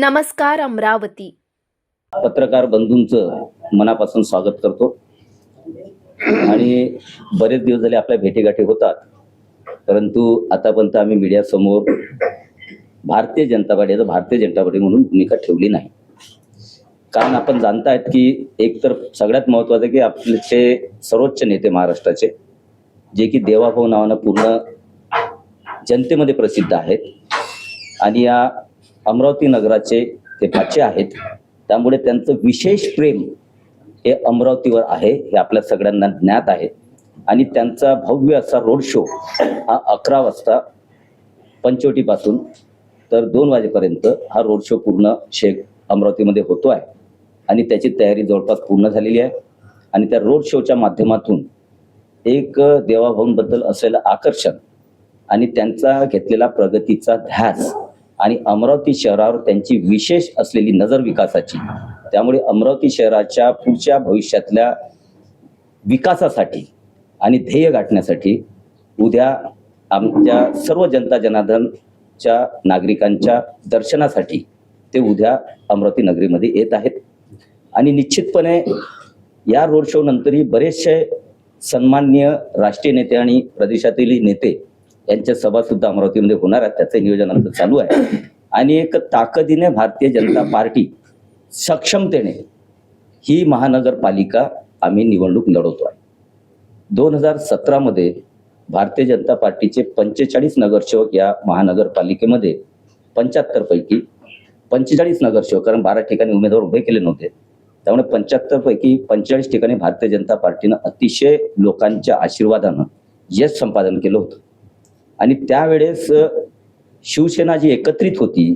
नमस्कार अमरावती. पत्रकार बंधूंचं मनापासून स्वागत करतो. आणि बरेच दिवस झाले आपल्या भेटीगाठी होतात. परंतु आतापर्यंत आम्ही मीडियासमोर भारतीय जनता पार्टी आता भारतीय जनता पार्टी म्हणून भूमिका ठेवली नाही. कारण आपण जाणतायत की एक तर सगळ्यात महत्वाचं की आपले सर्वोच्च नेते महाराष्ट्राचे जे की देवाभाऊ नावानं पूर्ण जनतेमध्ये प्रसिद्ध आहेत. आणि या अमरावती नगराचे ते पाचे आहेत. त्यामुळे त्यांचं विशेष प्रेम हे अमरावतीवर आहे हे आपल्या सगळ्यांना ज्ञात आहे. आणि त्यांचा भव्य असा रोड शो हा अकरा वाजता पंचवटीपासून तर दोन वाजेपर्यंत हा रोड शो पूर्ण शेख अमरावतीमध्ये होतो आहे. आणि त्याची तयारी जवळपास पूर्ण झालेली आहे. आणि त्या रोड शोच्या माध्यमातून एक देवाभाऊंबद्दल असलेलं आकर्षण आणि त्यांचा घेतलेला प्रगतीचा ध्यास आणि अमरावती शहरावर त्यांची विशेष असलेली नजर विकासाची. त्यामुळे अमरावती शहराच्या पुढच्या भविष्यातल्या विकासासाठी आणि ध्येय गाठण्यासाठी उद्या आमच्या सर्व जनता जनार्दनच्या नागरिकांच्या दर्शनासाठी ते उद्या अमरावती नगरीमध्ये येत आहेत. आणि निश्चितपणे या रोड शो नंतरही बरेचसे सन्माननीय राष्ट्रीय नेते आणि प्रदेशातील नेते यांच्या सभा सुद्धा अमरावतीमध्ये होणार आहेत. त्याचं नियोजन आमचं चालू आहे. आणि एक ताकदीने भारतीय जनता पार्टी सक्षमतेने ही महानगरपालिका आम्ही निवडणूक लढवतो आहे. दोन हजार सतरामध्ये भारतीय जनता पार्टीचे पंचेचाळीस नगरसेवक या महानगरपालिकेमध्ये पंच्याहत्तर पैकी पंचेचाळीस नगरसेवक कारण बारा ठिकाणी उमेदवार उभे केले नव्हते. त्यामुळे पंच्याहत्तर पैकी पंचेचाळीस ठिकाणी भारतीय जनता पार्टीनं अतिशय लोकांच्या आशीर्वादानं यश संपादन केलं होतं. आणि त्यावेळेस शिवसेना जी एकत्रित होती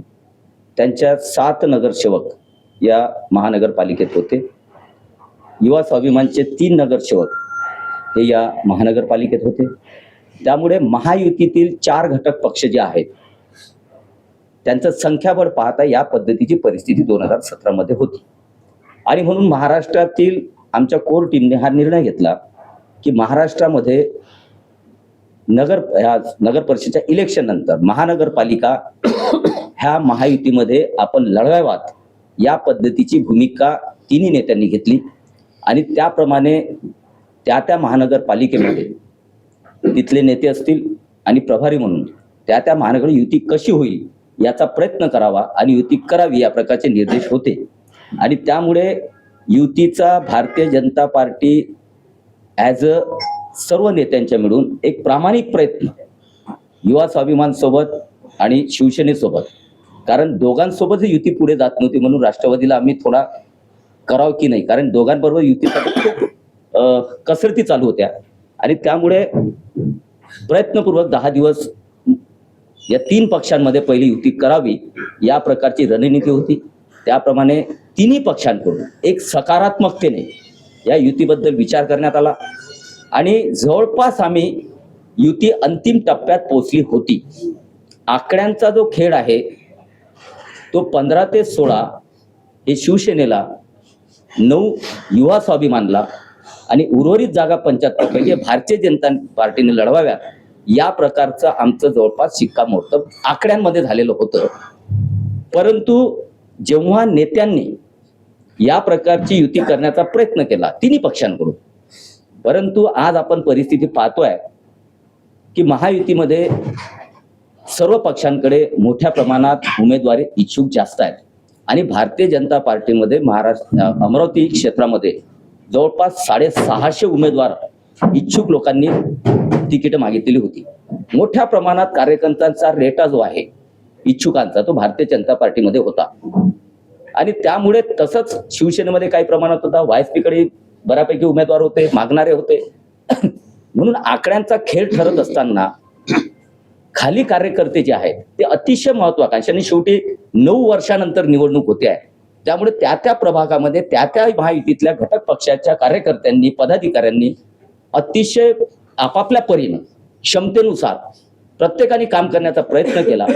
त्यांच्या सात नगरसेवक या महानगरपालिकेत होते. युवा स्वाभिमानचे तीन नगरसेवक हे या महानगरपालिकेत होते. त्यामुळे महायुतीतील चार घटक पक्ष जे आहेत त्यांचं संख्याबळ पाहता या पद्धतीची परिस्थिती दोन हजार सतरामध्ये होती. आणि म्हणून महाराष्ट्रातील आमच्या कोर टीमने हा निर्णय घेतला की महाराष्ट्रामध्ये नगर ह्या नगर परिषदेच्या इलेक्शन नंतर महानगरपालिका ह्या महायुतीमध्ये आपण लढवाव्यात या पद्धतीची भूमिका तिन्ही नेत्यांनी घेतली. आणि त्याप्रमाणे त्या त्या महानगरपालिकेमध्ये तिथले नेते असतील आणि प्रभारी म्हणून त्या त्या महानगर युती कशी होईल याचा प्रयत्न करावा आणि युती करावी या प्रकारचे निर्देश होते. आणि त्यामुळे युतीचा Bharatiya Janata party as a सर्व नेत्यांच्या मिळून एक प्रामाणिक प्रयत्न युवा स्वाभिमान सोबत आणि शिवसेनेसोबत. कारण दोघांसोबतच युती पुढे जात नव्हती म्हणून राष्ट्रवादीला आम्ही थोडा करावं की नाही? कारण दोघांबरोबर युतीसाठी खूप कसरती चालू होत्या. आणि त्यामुळे प्रयत्नपूर्वक दहा दिवस या तीन पक्षांमध्ये पहिली युती करावी या प्रकारची रणनीती होती. त्याप्रमाणे तिन्ही पक्षांकडून एक सकारात्मकतेने या युतीबद्दल विचार करण्यात आला. आणि जवळपास आम्ही युती अंतिम टप्प्यात पोचली होती. आकड्यांचा जो खेळ आहे तो पंधरा ते सोळा हे शिवसेनेला नऊ युवा स्वाभिमानला आणि उर्वरित जागा पंच्याहत्तर पैकी भारतीय जनता पार्टीने लढवाव्यात या प्रकारचं आमचं जवळपास शिक्कामोर्तब आकड्यांमध्ये झालेलं होतं. परंतु जेव्हा नेत्यांनी या प्रकारची युती करण्याचा प्रयत्न केला तिन्ही पक्षांकडून परंतु आज आपण परिस्थिती पाहतोय की महायुतीमध्ये सर्व पक्षांकडे मोठ्या प्रमाणात उमेदवारी इच्छुक जास्त आहेत. आणि भारतीय जनता पार्टीमध्ये महाराष्ट्र अमरावती क्षेत्रामध्ये जवळपास साडेसहाशे उमेदवार इच्छुक लोकांनी तिकीट मागितलेली होती. मोठ्या प्रमाणात कार्यकर्त्यांचा रेटा जो आहे इच्छुकांचा तो भारतीय जनता पार्टीमध्ये होता. आणि त्यामुळे तसंच शिवसेनेमध्ये काही प्रमाणात होता वायसपीकडे बऱ्यापैकी उमेदवार होते मागणारे होते. म्हणून आकड्यांचा खेळ ठरत असताना खाली कार्यकर्ते जे आहेत ते अतिशय महत्वाकांक्षी आणि शेवटी नऊ वर्षानंतर निवडणूक होते आहे. त्यामुळे त्या त्या प्रभागामध्ये त्या त्या महायुतीतल्या घटक पक्षाच्या कार्यकर्त्यांनी पदाधिकाऱ्यांनी अतिशय आपापल्या परीनं क्षमतेनुसार प्रत्येकाने काम करण्याचा प्रयत्न केला.